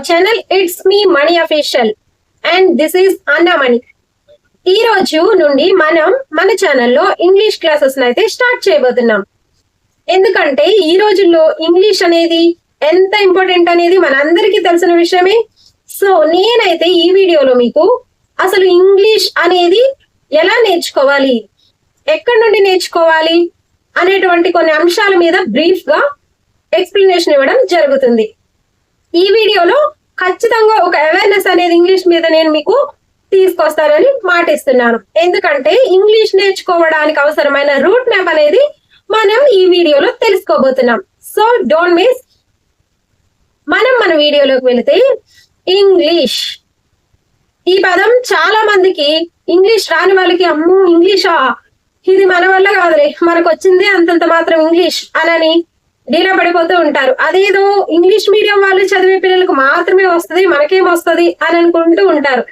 Our channel it's me Mani official and this is Annamani ఈ రోజు నుండి మనం మన ఛానల్లో ఇంగ్లీష్ క్లాసెస్ అయితే స్టార్ట్ చేయబోతున్నాం. ఎందుకంటే ఈ రోజుల్లో ఇంగ్లీష్ అనేది ఎంత ఇంపార్టెంట్ అనేది మనందరికీ తెలిసిన విషయమే. సో నేనైతే ఈ వీడియోలో మీకు అసలు ఇంగ్లీష్ అనేది ఎలా నేర్చుకోవాలి ఎక్కడి నుండి నేర్చుకోవాలి అనేటువంటి కొన్ని అంశాల మీద బ్రీఫ్గా ఎక్స్ప్లెనేషన్ ఇవ్వడం జరుగుతుంది. ఈ వీడియోలో ఖచ్చితంగా ఒక అవేర్నెస్ అనేది ఇంగ్లీష్ మీద నేను మీకు తీసుకొస్తానని మాటిస్తున్నాను. ఎందుకంటే ఇంగ్లీష్ నేర్చుకోవడానికి అవసరమైన రూట్ మ్యాప్ అనేది మనం ఈ వీడియోలో తెలుసుకోబోతున్నాం. సో డోంట్ మిస్ మనం మన వీడియోలోకి వెళితే ఇంగ్లీష్. ఈ పదం చాలా మందికి ఇంగ్లీష్ రాని వాళ్ళకి అమ్మో ఇంగ్లీషా? ఇది మన వల్ల కాదులే. మనకు వచ్చింది అంతంత మాత్రం ఇంగ్లీష్. అనని డీలా పడిపోతూ ఉంటారు. అదేదో ఇంగ్లీష్ మీడియం వాళ్ళు చదివే పిల్లలకు మాత్రమే వస్తుంది మనకేం వస్తుంది అని అనుకుంటూ ఉంటారు.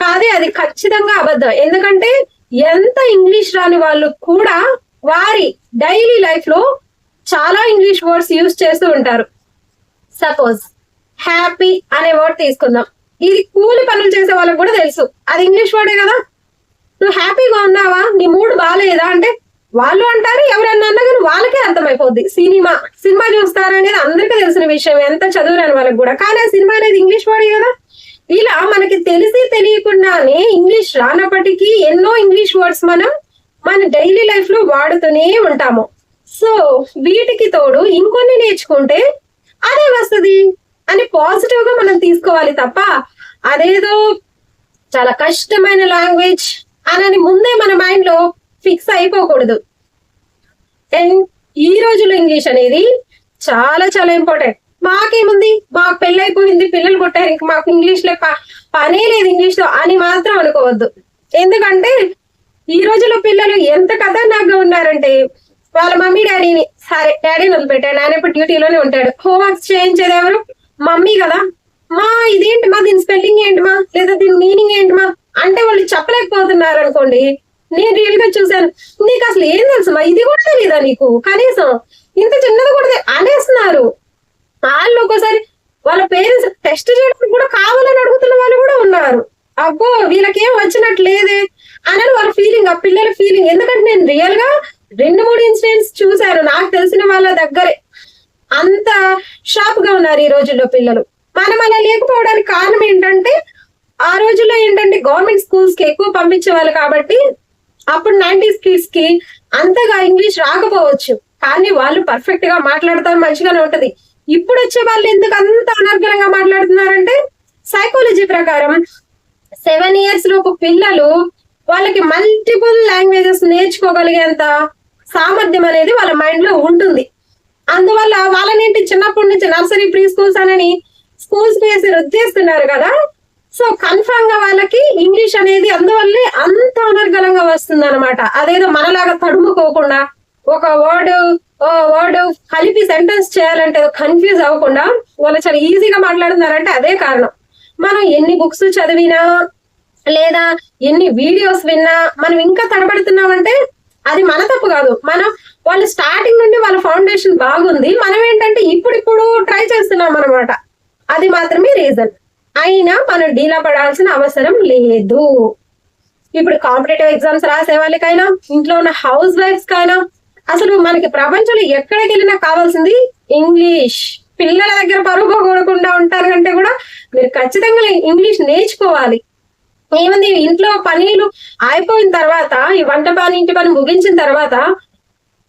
కాదే అది ఖచ్చితంగా అబద్ధం. ఎందుకంటే ఎంత ఇంగ్లీష్ రాని వాళ్ళు కూడా వారి డైలీ లైఫ్లో చాలా ఇంగ్లీష్ వర్డ్స్ యూజ్ చేస్తూ ఉంటారు. సపోజ్ హ్యాపీ అనే వర్డ్ తీసుకుందాం. ఇది కూలి పనులు చేసే వాళ్ళకి కూడా తెలుసు. అది ఇంగ్లీష్ వర్డే కదా. నువ్వు హ్యాపీగా ఉన్నావా? నీ మూడ్ బాగాలేదా అంటే వాళ్ళు అంటారు ఎవరన్నా అన్నా కానీ వాళ్ళకే అర్థమైపోద్ది. సినిమా సినిమా చూస్తారనేది అందరికీ తెలిసిన విషయం. ఎంత చదువురాని వాళ్ళకి కూడా. కానీ ఆ సినిమా అనేది ఇంగ్లీష్ వాడే కదా. ఇలా మనకి తెలిసి తెలియకుండానే ఇంగ్లీష్ రానప్పటికీ ఎన్నో ఇంగ్లీష్ వర్డ్స్ మనం మన డైలీ లైఫ్లో వాడుతూనే ఉంటాము. సో వీటికి తోడు ఇంకొన్ని నేర్చుకుంటే అదే వస్తుంది అని పాజిటివ్గా మనం తీసుకోవాలి తప్ప అదేదో చాలా కష్టమైన లాంగ్వేజ్ అనని ముందే మన మైండ్లో ఫిక్స్ అయిపోకూడదు. అండ్ ఈ రోజుల్లో ఇంగ్లీష్ అనేది చాలా చాలా ఇంపార్టెంట్ మాకేముంది? మాకు పెళ్ళైపోయింది పిల్లలు పుట్టారు ఇంక మాకు ఇంగ్లీష్లో ప- పనే లేదు ఇంగ్లీష్లో అని మాత్రం అనుకోవద్దు. ఎందుకంటే ఈ రోజుల్లో పిల్లలు ఎంత ఖతర్నాక్గా ఉన్నారంటే వాళ్ళ మమ్మీ డాడీని సరే డాడీని వదిలిపెట్టాడు ఆయన ఇప్పుడు డ్యూటీలోనే ఉంటాడు. హోంవర్క్స్ చేయించేది ఎవరు? మమ్మీ కదా. మా ఇదేంటి మా దీని స్పెల్లింగ్ ఏంటి మా? లేదా దీని మీనింగ్ ఏంటి మా? అంటే వాళ్ళు చెప్పలేకపోతున్నారు అనుకోండి నేను రియల్గా చూశాను. నీకు అసలు ఏం తెలుసు మా? ఇది కూడా తెలియదా నీకు? కనీసం ఇంత చిన్నది కూడా అనేస్తున్నారు. వాళ్ళు ఒక్కోసారి వాళ్ళ పేరెంట్స్ టెస్ట్ చేయడానికి కూడా కావాలని అడుగుతున్న వాళ్ళు కూడా ఉన్నారు. అబ్బో వీళ్ళకేం వచ్చినట్టు లేదే అని వాళ్ళ ఫీలింగ్ ఆ పిల్లల ఫీలింగ్ ఎందుకంటే నేను రియల్గా రెండు మూడు ఇన్సిడెంట్స్ చూశాను. నాకు తెలిసిన వాళ్ళ దగ్గరే అంత షాప్గా ఉన్నారు ఈ రోజుల్లో పిల్లలు. మనం అలా లేకపోవడానికి కారణం ఏంటంటే ఆ రోజుల్లో ఏంటంటే గవర్నమెంట్ స్కూల్స్కి ఎక్కువ పంపించేవాళ్ళు కాబట్టి అప్పుడు నైన్టీస్ కిడ్స్కి అంతగా ఇంగ్లీష్ రాకపోవచ్చు. కానీ వాళ్ళు పర్ఫెక్ట్గా మాట్లాడతారు మంచిగానే ఉంటది. ఇప్పుడు వచ్చే వాళ్ళు ఎందుకు అంత అనర్గలంగా మాట్లాడుతున్నారంటే సైకాలజీ ప్రకారం సెవెన్ ఇయర్స్ లోపు పిల్లలు వాళ్ళకి మల్టిపుల్ లాంగ్వేజెస్ నేర్చుకోగలిగేంత సామర్థ్యం అనేది వాళ్ళ మైండ్లో ఉంటుంది. అందువల్ల వాళ్ళనేంటి చిన్నప్పటి నుంచి నర్సరీ ప్రీ స్కూల్స్ అని స్కూల్స్ వేసి రుద్దేస్తున్నారు కదా సో కన్ఫామ్గా వాళ్ళకి ఇంగ్లీష్ అనేది అందువల్లే అంత అనర్గలంగా వస్తుంది అనమాట అదేదో మనలాగా తడుముకోకుండా ఒక వర్డ్ వర్డ్ కలిపి సెంటెన్స్ చేయాలంటే కన్ఫ్యూజ్ అవ్వకుండా వాళ్ళు చాలా ఈజీగా మాట్లాడుతున్నారంటే అదే కారణం. మనం ఎన్ని బుక్స్ చదివినా లేదా ఎన్ని వీడియోస్ విన్నా మనం ఇంకా తడబడుతున్నామంటే అది మన తప్పు కాదు. మనం వాళ్ళు స్టార్టింగ్ నుండి వాళ్ళ ఫౌండేషన్ బాగుంది. మనం ఏంటంటే ఇప్పుడిప్పుడు ట్రై చేస్తున్నాం అనమాట అది మాత్రమే రీజన్. అయినా మనం డీలా పడాల్సిన అవసరం లేదు. ఇప్పుడు కాంపిటేటివ్ ఎగ్జామ్స్ రాసే వాళ్ళకైనా ఇంట్లో ఉన్న హౌస్ వైఫ్స్ కైనా అసలు మనకి ప్రపంచంలో ఎక్కడికి వెళ్ళినా కావాల్సింది ఇంగ్లీష్. పిల్లల దగ్గర పరుగు పోగొడకుండా ఉంటారు కంటే కూడా మీరు ఖచ్చితంగా ఇంగ్లీష్ నేర్చుకోవాలి. ఏమంది ఇంట్లో పనులు అయిపోయిన తర్వాత ఈ వంట పని ఇంటి పని ముగించిన తర్వాత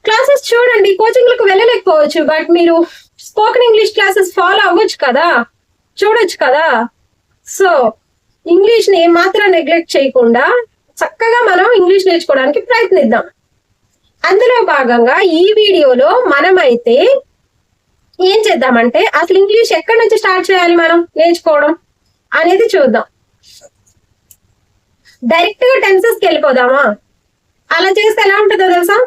క్లాసెస్ చూడండి కోచింగ్లకు వెళ్ళలేకపోవచ్చు. బట్ మీరు స్పోకెన్ ఇంగ్లీష్ క్లాసెస్ ఫాలో అవ్వచ్చు కదా. చూడొచ్చు కదా. సో ఇంగ్లీష్ని ఏమాత్రం నెగ్లెక్ట్ చేయకుండా చక్కగా మనం ఇంగ్లీష్ నేర్చుకోవడానికి ప్రయత్నిద్దాం. అందులో భాగంగా ఈ వీడియోలో మనమైతే ఏం చేద్దామంటే అసలు ఇంగ్లీష్ ఎక్కడి నుంచి స్టార్ట్ చేయాలి మనం నేర్చుకోవడం అనేది చూద్దాం. డైరెక్ట్గా టెన్సెస్కి వెళ్ళిపోదామా? అలా చేస్తే ఎలా ఉంటుందో తెలుసా?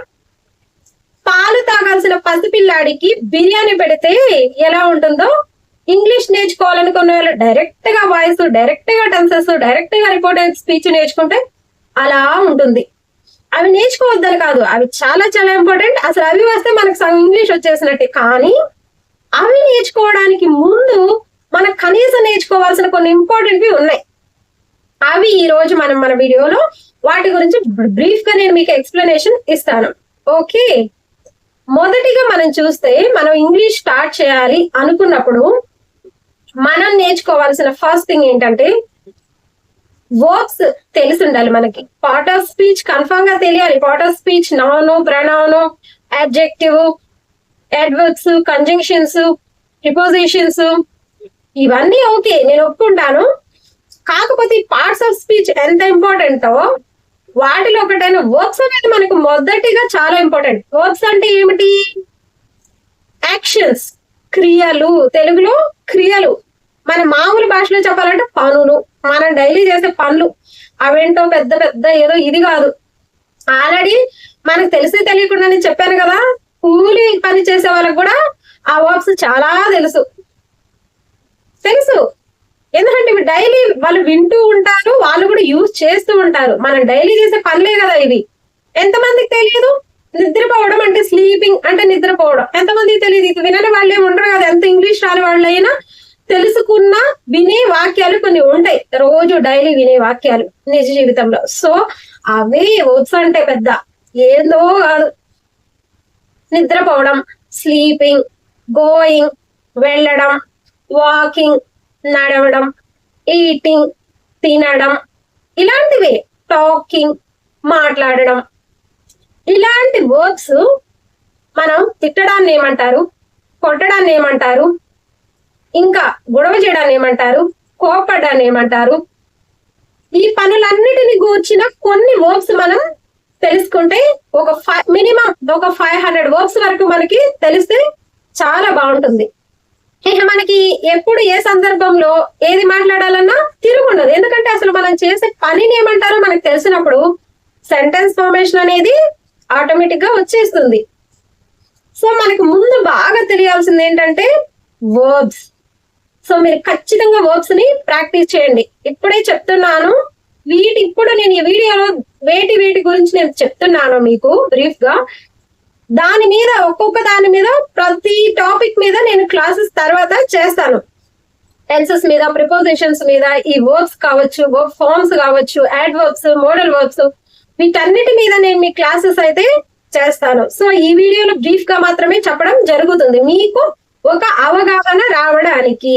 పాలు తాగాల్సిన పసిపిల్లాడికి బిర్యానీ పెడితే ఎలా ఉంటుందో ఇంగ్లీష్ నేర్చుకోవాలనుకున్న వాళ్ళు డైరెక్ట్గా వాయిస్ డైరెక్ట్గా టెన్సెస్ డైరెక్ట్గా రిపోర్టెడ్ స్పీచ్ నేర్చుకుంటే అలా ఉంటుంది. అవి నేర్చుకోవద్దని కాదు అవి చాలా చాలా ఇంపార్టెంట్ అసలు అవి వస్తే మనకు సగం ఇంగ్లీష్ వచ్చేసినట్టే. కానీ అవి నేర్చుకోవడానికి ముందు మనకు కనీసం నేర్చుకోవాల్సిన కొన్ని ఇంపార్టెంట్వి ఉన్నాయి. అవి ఈ రోజు మనం మన వీడియోలో వాటి గురించి బ్రీఫ్గా నేను మీకు ఎక్స్ప్లెనేషన్ ఇస్తాను. ఓకే మొదటిగా మనం చూస్తే మనం ఇంగ్లీష్ స్టార్ట్ చేయాలి అనుకున్నప్పుడు మనం నేర్చుకోవాల్సిన ఫస్ట్ థింగ్ ఏంటంటే వర్బ్స్ తెలిసి ఉండాలి మనకి. పార్ట్ ఆఫ్ స్పీచ్ కన్ఫర్మ్గా తెలియాలి. Part of speech noun pronoun adjective adverbs conjunctions prepositions ఇవన్నీ ఓకే నేను ఒప్పుకుంటాను. కాకపోతే పార్ట్స్ ఆఫ్ స్పీచ్ ఎంత ఇంపార్టెంటో వాటిలో ఒకటైన వర్బ్స్ అనేది మనకు మొదటిగా చాలా ఇంపార్టెంట్ వర్బ్స్ అంటే ఏమిటి? యాక్షన్స్ క్రియలు తెలుగులో క్రియలు. మన మామూలు భాషలో చెప్పాలంటే పనులు. మనం డైలీ చేసే పనులు. అవేంటో పెద్ద పెద్ద ఏదో ఇది కాదు. ఆల్రెడీ మనకు తెలిసి తెలియకుండా నేను చెప్పాను కదా కూలి పని చేసే వాళ్ళకి కూడా ఆ వర్బ్స్ చాలా తెలుసు. తెలుసు. ఎందుకంటే ఇవి డైలీ వాళ్ళు వింటూ ఉంటారు వాళ్ళు కూడా యూజ్ చేస్తూ ఉంటారు. మనం డైలీ చేసే పనులే కదా ఇవి. ఎంతమందికి తెలియదు? నిద్రపోవడం అంటే స్లీపింగ్ అంటే నిద్రపోవడం. ఎంతమంది తెలియదు ఇది? వినని వాళ్ళే ఉండరు కదా. ఎంత ఇంగ్లీష్ రాని వాళ్ళైనా తెలుసుకున్న వినే వాక్యాలు కొన్ని ఉంటాయి. రోజు డైలీ వినే వాక్యాలు నిజ జీవితంలో. సో అవే వర్డ్స్ అంటే పెద్ద. ఏందో కాదు. నిద్రపోవడం స్లీపింగ్ గోయింగ్ వెళ్ళడం వాకింగ్ నడవడం ఈటింగ్ తినడం. ఇలాంటివే. టాకింగ్ మాట్లాడడం ఇలాంటి వర్బ్స్ మనం తిట్టడాన్ని ఏమంటారు? కొట్టడాన్ని ఏమంటారు? ఇంకా గొడవ చేయడాన్ని ఏమంటారు? కోపడాన్ని ఏమంటారు? ఈ పనులన్నిటిని గూర్చిన కొన్ని వర్బ్స్ మనం తెలుసుకుంటే ఒక ఫైవ్ మినిమం ఒక ఫైవ్ హండ్రెడ్ వర్బ్స్ వరకు మనకి తెలిస్తే చాలా బాగుంటుంది. ఇక మనకి ఎప్పుడు ఏ సందర్భంలో ఏది మాట్లాడాలన్నా తిరుగుండదు. ఎందుకంటే అసలు మనం చేసే పనిని ఏమంటారో మనకు తెలిసినప్పుడు సెంటెన్స్ ఫార్మేషన్ అనేది ఆటోమేటిక్గా వచ్చేస్తుంది. సో మనకి ముందు బాగా తెలియాల్సింది ఏంటంటే వర్బ్స్ సో మీరు ఖచ్చితంగా వర్బ్స్ని ప్రాక్టీస్ చేయండి. ఇప్పుడే చెప్తున్నాను. వీటి ఇప్పుడు నేను ఈ వీడియోలో వేటి వీటి గురించి నేను చెప్తున్నాను మీకు బ్రీఫ్గా దాని మీద ఒక్కొక్క దాని మీద ప్రతి టాపిక్ మీద నేను క్లాసెస్ తర్వాత చేస్తాను. టెన్సెస్ మీద ప్రిపోజిషన్స్ మీద ఈ వర్బ్స్ కావచ్చు వర్బ్ ఫార్మ్స్ కావచ్చు యాడ్ వర్బ్స్ మోడల్ వర్బ్స్ వీటన్నిటి మీద నేను మీ క్లాసెస్ అయితే చేస్తాను. సో ఈ వీడియోలో బ్రీఫ్గా మాత్రమే చెప్పడం జరుగుతుంది. మీకు ఒక అవగాహన రావడానికి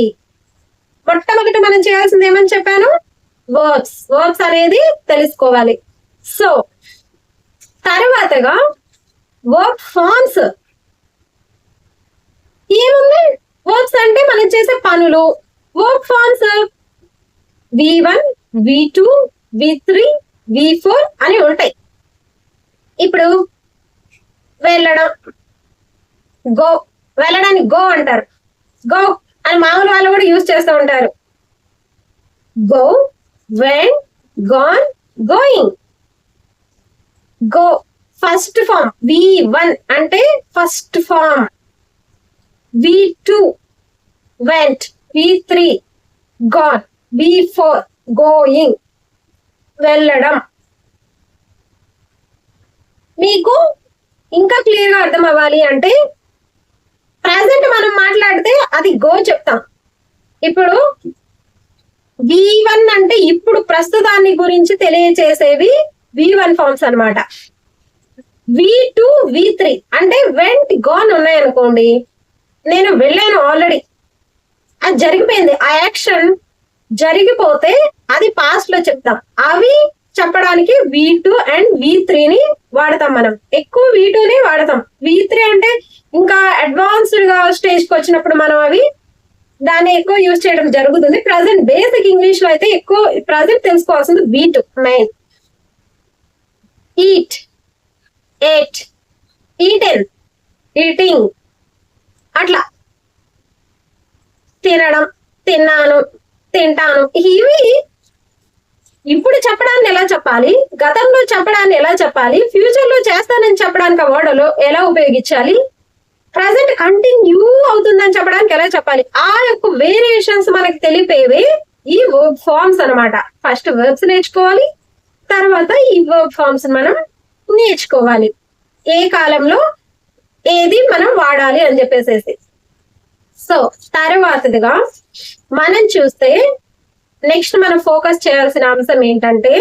మొట్టమొదటి మనం చేయాల్సింది ఏమని చెప్పాను? వర్బ్స్ వర్బ్స్ అనేది తెలుసుకోవాలి. సో తర్వాతగా వర్క్ ఫార్మ్స్ ఏముంది? వర్బ్స్ అంటే మనం చేసే పనులు. Verb forms V one V two V three V four అని ఉంటాయి. ఇప్పుడు వెళ్ళడం. గో వెళ్ళడానికి గో అంటారు. గో అని మామూలు వాళ్ళు కూడా యూజ్ చేస్తూ ఉంటారు. Go went gone going go first form V one అంటే first form V two went V three gone V four going వెళ్ళడం. మీకు ఇంకా క్లియర్గా అర్థం అవ్వాలి అంటే ప్రజెంట్ మనం మాట్లాడితే అది గో చెప్తాం. ఇప్పుడు వి వన్ అంటే ఇప్పుడు ప్రస్తుతాన్ని గురించి తెలియచేసేవి వి వన్ ఫార్మ్స్ అన్నమాట. వి టూ వి త్రీ అంటే వెంట్ గోన్ ఉన్నాయనుకోండి నేను వెళ్ళాను ఆల్రెడీ అది జరిగిపోయింది. ఆ యాక్షన్ జరిగిపోతే అది పాస్ట్లో చెప్తాం. అవి చెప్పడానికి వి టూ అండ్ వి త్రీని వాడతాం మనం. ఎక్కువ వి టూని వాడతాం. వి త్రీ అంటే ఇంకా అడ్వాన్స్డ్గా స్టేజ్కి వచ్చినప్పుడు మనం అవి దాన్ని ఎక్కువ యూజ్ చేయడం జరుగుతుంది. ప్రజెంట్ బేసిక్ ఇంగ్లీష్లో అయితే ఎక్కువ ప్రజెంట్ తెలుసుకోవాల్సింది V two main eat ate eaten eating అట్లా. తినడం తిన్నాను. తింటాను. ఇవి ఇప్పుడు చెప్పడాన్ని ఎలా చెప్పాలి? గతంలో చెప్పడాన్ని ఎలా చెప్పాలి? ఫ్యూచర్లో చేస్తానని చెప్పడానికి ఓడలో వర్డ్లో ఎలా ఉపయోగించాలి? ప్రజెంట్ కంటిన్యూ అవుతుందని చెప్పడానికి ఎలా చెప్పాలి? ఆ యొక్క వేరియేషన్స్ మనకు తెలిపేవి ఈ వర్బ్ ఫార్మ్స్ అన్నమాట. ఫస్ట్ వర్బ్స్ నేర్చుకోవాలి తర్వాత ఈ వర్బ్ ఫార్మ్స్ మనం నేర్చుకోవాలి. ఏ కాలంలో ఏది మనం వాడాలి అని చెప్పేసేసి. సో తర్వాతదిగా మనం చూస్తే నెక్స్ట్ మనం ఫోకస్ చేయాల్సిన అంశం ఏంటంటే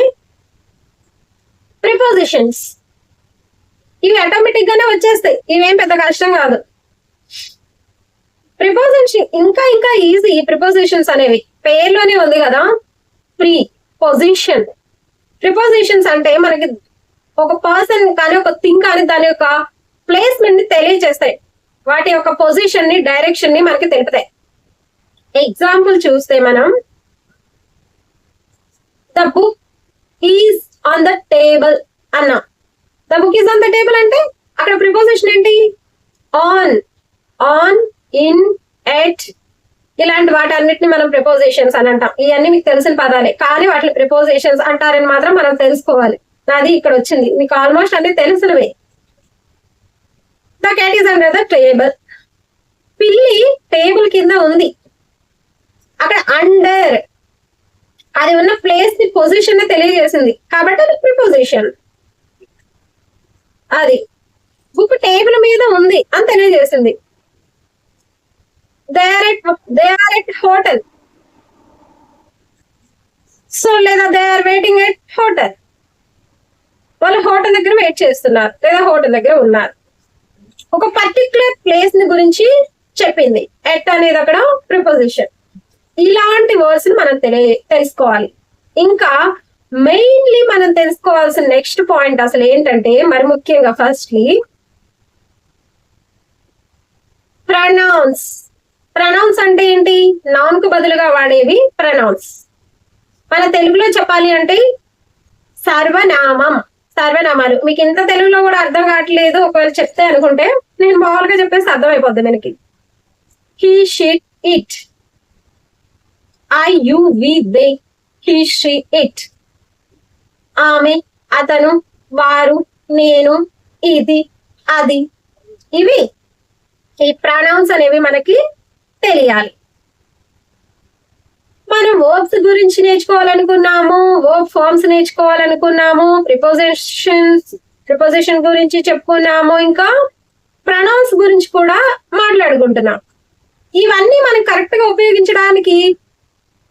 ప్రిపోజిషన్స్ ఇవి ఆటోమేటిక్ గానే వచ్చేస్తాయి. ఇవేం పెద్ద కష్టం కాదు. ప్రిపోజిషన్ ఇంకా ఇంకా ఈజీ ప్రిపోజిషన్స్ అనేవి. పేర్లోనే ఉంది కదా? ప్రీ పొజిషన్ ప్రిపోజిషన్స్ అంటే మనకి ఒక పర్సన్ కానీ ఒక థింగ్ కానీ దాని యొక్క ప్లేస్మెంట్ని తెలియజేస్తాయి. వాటి యొక్క పొజిషన్ని డైరెక్షన్ని మనకి తెలుపుతాయి. ఎగ్జాంపుల్ చూస్తే మనం the book is on the table అన్నా. The book is on the table అంటే అక్కడ ప్రిపోజిషన్ ఏంటి? ఆన్ ఆన్ ఇన్ ఎట్ ఇలాంటి వాటన్నిటిని మనం ప్రిపోజిషన్స్ అని అంటాం. ఇవన్నీ మీకు తెలిసిన పదాలే. కానీ వాటిని ప్రిపోజిషన్స్ అంటారని మాత్రం మనం తెలుసుకోవాలి. నాది ఇక్కడ వచ్చింది. మీకు ఆల్మోస్ట్ అన్ని తెలిసినవే. The cat is under the table పిల్లి టేబుల్ కింద ఉంది. అక్కడ అండర్ అది ఉన్న ప్లేస్ని పొజిషన్ని తెలియజేసింది. కాబట్టి అది ప్రిపోజిషన్ అది బుక్ టేబుల్ మీద ఉంది అని తెలియజేసింది. They are at they are at hotel so లేదా they are waiting at hotel వాళ్ళు హోటల్ దగ్గర వెయిట్ చేస్తున్నారు. లేదా హోటల్ దగ్గర ఉన్నారు. ఒక పర్టికులర్ ప్లేస్ని గురించి చెప్పింది. ఎట్ అనేది అక్కడ ప్రిపోజిషన్ ఇలాంటి వర్డ్స్ని మనం తెలియ తెలుసుకోవాలి. ఇంకా మెయిన్లీ మనం తెలుసుకోవాల్సిన నెక్స్ట్ పాయింట్ అసలు ఏంటంటే మరి ముఖ్యంగా ఫస్ట్లీ ప్రనౌన్స్ ప్రనౌన్స్ అంటే ఏంటి? నౌన్కు బదులుగా వాడేవి ప్రనౌన్స్ మన తెలుగులో చెప్పాలి అంటే సర్వనామం. సర్వనామాలు. మీకు ఇంత తెలుగులో కూడా అర్థం కావట్లేదు. ఒకవేళ చెప్తే అనుకుంటే నేను మామూలుగా చెప్పేసి అర్థం అయిపోద్ది మనకి. He she it I you we they he she it ఆమె అతను వారు నేను ఇది అది. ఇవి ఈ ప్రాణౌన్స్ అనేవి మనకి తెలియాలి. మనం వర్బ్స్ గురించి నేర్చుకోవాలనుకున్నాము వర్బ్ ఫార్మ్స్ నేర్చుకోవాలనుకున్నాము ప్రిపోజిషన్స్ ప్రిపోజిషన్ గురించి చెప్పుకున్నాము ఇంకా ప్రొనౌన్స్ గురించి కూడా మాట్లాడుకుంటున్నాం. ఇవన్నీ మనం కరెక్ట్గా ఉపయోగించడానికి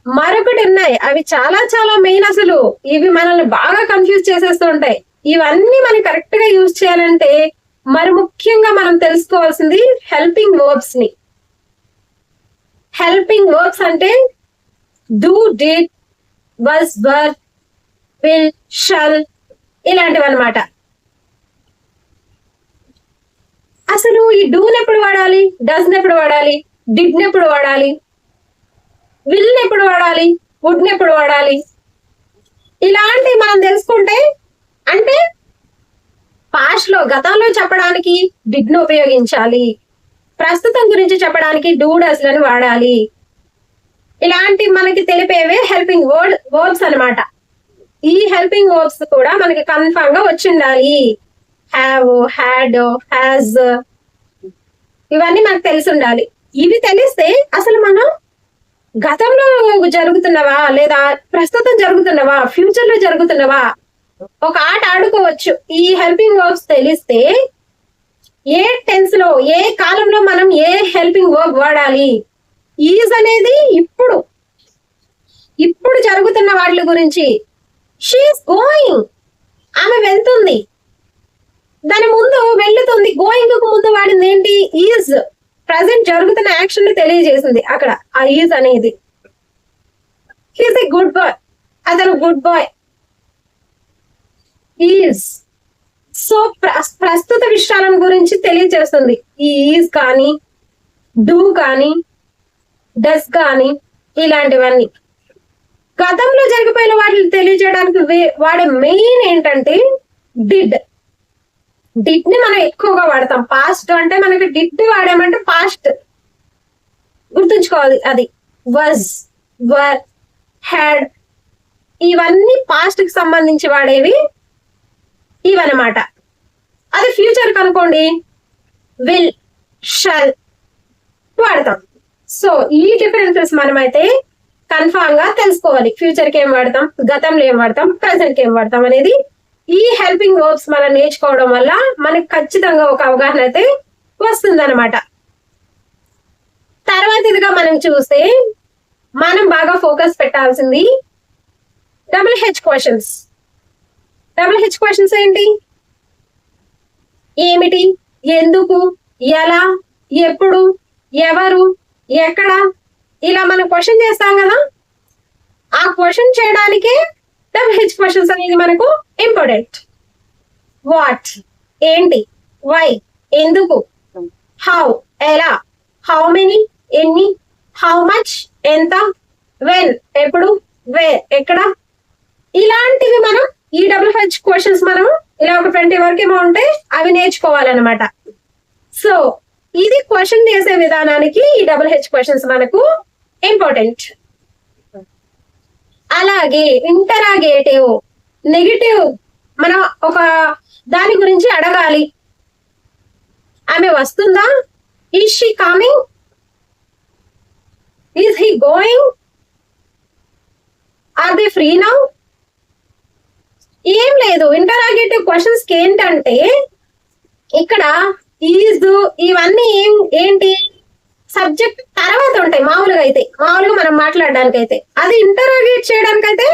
మరొకటి ఉన్నాయి. అవి చాలా చాలా మెయిన్ అసలు. ఇవి మనల్ని బాగా కన్ఫ్యూజ్ చేసేస్తూ ఉంటాయి. ఇవన్నీ మనం కరెక్ట్గా యూజ్ చేయాలంటే మరి ముఖ్యంగా మనం తెలుసుకోవాల్సింది హెల్పింగ్ వర్బ్స్ని. హెల్పింగ్ వర్బ్స్ అంటే do did was were will shall ఇలాంటివి అనమాట అసలు ఈ డూని ఎప్పుడు వాడాలి? డస్ ఎప్పుడు వాడాలి? డిడ్ ఎప్పుడు వాడాలి? విల్ ఎప్పుడు వాడాలి? వుడ్ ఎప్పుడు వాడాలి? ఇలాంటివి మనం తెలుసుకుంటే అంటే పాస్ట్లో గతంలో చెప్పడానికి డిడ్ను ఉపయోగించాలి. ప్రస్తుతం గురించి చెప్పడానికి డూ లను వాడాలి. ఇలాంటి మనకి తెలిపేవే హెల్పింగ్ వర్డ్ వర్బ్స్ అన్నమాట. ఈ హెల్పింగ్ వర్బ్స్ కూడా మనకి కన్ఫామ్గా వచ్చి ఉండాలి హ్యావ్ హ్యాడ్ హ్యాజ్ ఇవన్నీ మనకు తెలిసి ఉండాలి ఇవి తెలిస్తే అసలు మనం గతంలో జరుగుతున్నవా లేదా ప్రస్తుతం జరుగుతున్నవా ఫ్యూచర్లో జరుగుతున్నవా ఒక ఆట ఆడుకోవచ్చు. ఈ హెల్పింగ్ వర్బ్స్ తెలిస్తే ఏ టెన్స్లో ఏ కాలంలో మనం ఏ హెల్పింగ్ వర్బ్ వాడాలి? ఈజ్ అనేది ఇప్పుడు. ఇప్పుడు జరుగుతున్న వాటి గురించి. షీఈస్ గోయింగ్ ఆమె వెళ్తుంది. దాని ముందు వెళ్తుంది. గోయింగ్కు ముందు వాడింది ఏంటి? ఈజ్ ప్రజెంట్ జరుగుతున్న యాక్షన్ తెలియజేసింది. అక్కడ ఆ ఈజ్ అనేది. హీస్ ఎ గుడ్ బాయ్ అతను గుడ్ బాయ్ ఈజ్ సో ప్రస్తుత విషయాలను గురించి తెలియజేస్తుంది. ఈ ఈజ్ కానీ డూ కానీ డస్ కానీ ఇలాంటివన్నీ. గతంలో జరిగిపోయిన వాటిని తెలియజేయడానికి వాడే మెయిన్ ఏంటంటే డిడ్. డిడ్ని మనం ఎక్కువగా వాడతాం. పాస్ట్ అంటే మనకి డిడ్ వాడామంటే పాస్ట్. గుర్తుంచుకోవాలి అది. Was were had. ఇవన్నీ పాస్ట్కి సంబంధించి వాడేవి ఇవన్నమాట. అది ఫ్యూచర్ కనుకోండి విల్ షల్ వాడతాం. సో ఈ డిఫరెన్సెస్ మనమైతే కన్ఫామ్గా తెలుసుకోవాలి. ఫ్యూచర్కి ఏం వాడతాం? గతంలో ఏం వాడతాం? ప్రజెంట్కి ఏం వాడతాం? అనేది ఈ హెల్పింగ్ వర్బ్స్ మనం నేర్చుకోవడం వల్ల మనకి ఖచ్చితంగా ఒక అవగాహన అయితే వస్తుంది అనమాట తర్వాత ఇదిగా మనం చూస్తే మనం బాగా ఫోకస్ పెట్టాల్సింది double H questions double H questions ఏంటి? ఏమిటి? ఎందుకు? ఎలా? ఎప్పుడు? ఎవరు? ఎక్కడ? ఇలా మనం క్వశ్చన్ చేస్తాం కదా? ఆ క్వశ్చన్ చేయడానికి డబ్ల్యూహెచ్ క్వశ్చన్స్ అనేది మనకు ఇంపార్టెంట్ వాట్ ఏంటి? వై ఎందుకు? హౌ ఎలా? హౌ మెనీ ఎన్ని? హౌ మచ్ ఎంత? వెన్ ఎప్పుడు? వే ఎక్కడ? ఇలాంటివి మనం ఈ డబ్ల్యూహెచ్ క్వశ్చన్స్ మనం ఇలా ఒక ట్వంటీ వరకు ఏమో ఉంటే అవి నేర్చుకోవాలన్నమాట. సో ఇది క్వశ్చన్ చేసే విధానానికి ఈ డబుల్ హెచ్ క్వశ్చన్స్ మనకు ఇంపార్టెంట్. అలాగే ఇంటరాగేటివ్ నెగిటివ్ మనం ఒక దాని గురించి అడగాలి. ఆమె వస్తుందా? Is she coming is he going are they free now ఏం లేదు. ఇంటరాగేటివ్ క్వశ్చన్స్కి ఏంటంటే ఇక్కడ ఈజ్ ఇవన్నీ ఏం ఏంటి? సబ్జెక్ట్ తర్వాత ఉంటాయి మామూలుగా అయితే. మామూలుగా మనం మాట్లాడడానికి అయితే అది ఇంటరాగేట్ చేయడానికి అయితే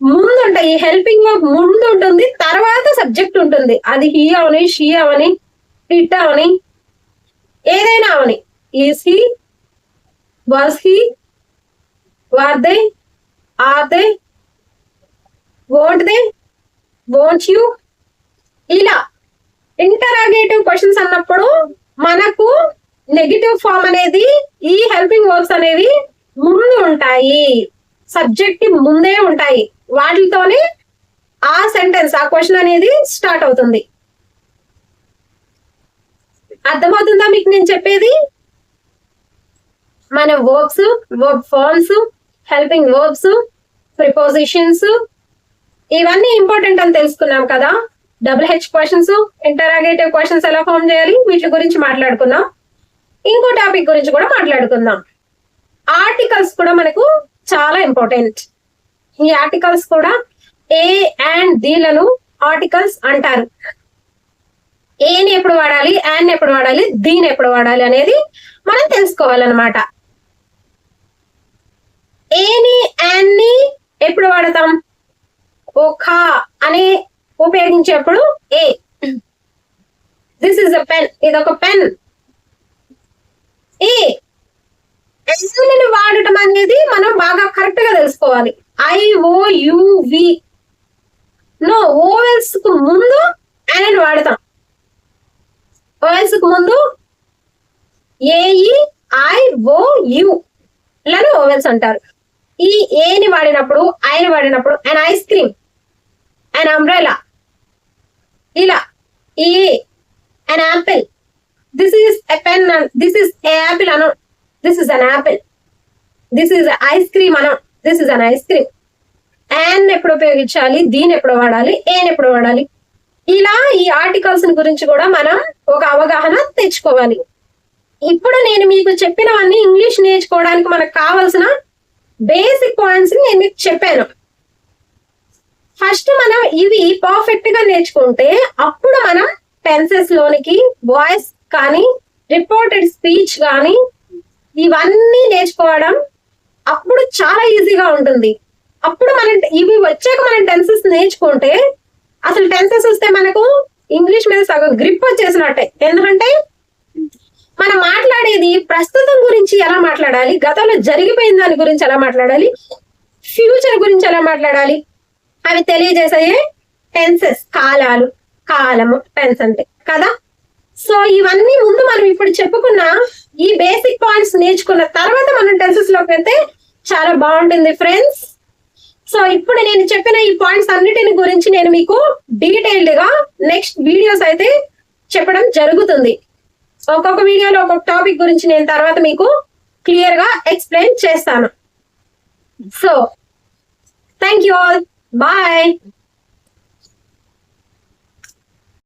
ముందు ఉంటాయి ఈ హెల్పింగ్ వర్క్ ముందు ఉంటుంది తర్వాత సబ్జెక్ట్ ఉంటుంది. అది హీ అవని షీ అవని ఇట్ అవని ఏదైనా అవని. Is he was he were they are they won't they won't you ఇలా. ఇంటరాగేటివ్ క్వశ్చన్స్ అన్నప్పుడు మనకు నెగిటివ్ ఫామ్ అనేది ఈ హెల్పింగ్ వర్బ్స్ అనేవి ముందు ఉంటాయి. సబ్జెక్ట్కి ముందే ఉంటాయి. వాటితోనే ఆ సెంటెన్స్ ఆ క్వశ్చన్ అనేది స్టార్ట్ అవుతుంది. అర్థమవుతుందా మీకు నేను చెప్పేది? మన verbs verb forms helping verbs prepositions ఇవన్నీ ఇంపార్టెంట్ అని తెలుసుకున్నాం కదా. Double H questions interrogative questions ఎలా ఫామ్ చేయాలి? వీటి గురించి మాట్లాడుకున్నాం ఇంకో టాపిక్ గురించి కూడా మాట్లాడుకుందాం. ఆర్టికల్స్ కూడా మనకు చాలా ఇంపార్టెంట్. ఈ ఆర్టికల్స్ కూడా ఏ అండ్ దీలను ఆర్టికల్స్ అంటారు. ఏని ఎప్పుడు వాడాలి? అండ్ ఎప్పుడు వాడాలి? దీని ఎప్పుడు వాడాలి అనేది మనం తెలుసుకోవాలన్నమాట. ఏని అండ్ని ఎప్పుడు వాడతాం? ఒక అనే ఉపయోగించేప్పుడు a this is a pen ఇది ఒక పెన్ ఏ ఎస్ని వాడటం అనేది మనం బాగా కరెక్ట్గా తెలుసుకోవాలి. ఐ ఓ యువి నో ఓవెల్స్కు ముందు అండ్ వాడతాం. ఓవెల్స్కు ముందు A E I O U లను ఓవెల్స్ అంటారు. ఈ ఏని వాడినప్పుడు ఐని వాడినప్పుడు an ice cream an umbrella ఇలా ఈ an apple this is a pen this is a apple Anu this is an apple this is ice cream అనం this is an ice cream an ఎప్పుడు ఉపయోగించాలి? దీని ఎప్పుడు వాడాలి? ఏన్ ఎప్పుడు వాడాలి? ఇలా ఈ ఆర్టికల్స్ గురించి కూడా మనం ఒక అవగాహన తెచ్చుకోవాలి. ఇప్పుడు నేను మీకు చెప్పినవన్నీ ఇంగ్లీష్ నేర్చుకోవడానికి మనకు కావాల్సిన బేసిక్ పాయింట్స్ నేను మీకు చెప్పాను. ఫస్ట్ మనం ఇవి పర్ఫెక్ట్గా నేర్చుకుంటే అప్పుడు మనం టెన్సెస్ లోనికి వాయిస్ కానీ రిపోర్టెడ్ స్పీచ్ కానీ ఇవన్నీ నేర్చుకోవడం అప్పుడు చాలా ఈజీగా ఉంటుంది. అప్పుడు మనం ఇవి వచ్చాక మనం టెన్సెస్ నేర్చుకుంటే అసలు టెన్సెస్ వస్తే మనకు ఇంగ్లీష్ మీద సగం గ్రిప్ వచ్చేసినట్టే. ఎందుకంటే మనం మాట్లాడేది ప్రస్తుతం గురించి ఎలా మాట్లాడాలి గతంలో జరిగిపోయిన దాని గురించి ఎలా మాట్లాడాలి ఫ్యూచర్ గురించి ఎలా మాట్లాడాలి అవి తెలియజేసే టెన్సెస్ కాలాలు కాలము టెన్స్ అంటే. కదా? సో ఇవన్నీ ముందు మనం ఇప్పుడు చెప్పుకున్న ఈ బేసిక్ పాయింట్స్ నేర్చుకున్న తర్వాత మనం టెన్సెస్లోకి వెళ్తే చాలా బాగుంటుంది ఫ్రెండ్స్ సో ఇప్పుడు నేను చెప్పిన ఈ పాయింట్స్ అన్నిటిని గురించి నేను మీకు డీటెయిల్డ్గా నెక్స్ట్ వీడియోస్ అయితే చెప్పడం జరుగుతుంది. ఒక్కొక్క వీడియోలో ఒక్కొక్క టాపిక్ గురించి నేను తర్వాత మీకు క్లియర్గా ఎక్స్ప్లెయిన్ చేస్తాను. So thank you all bye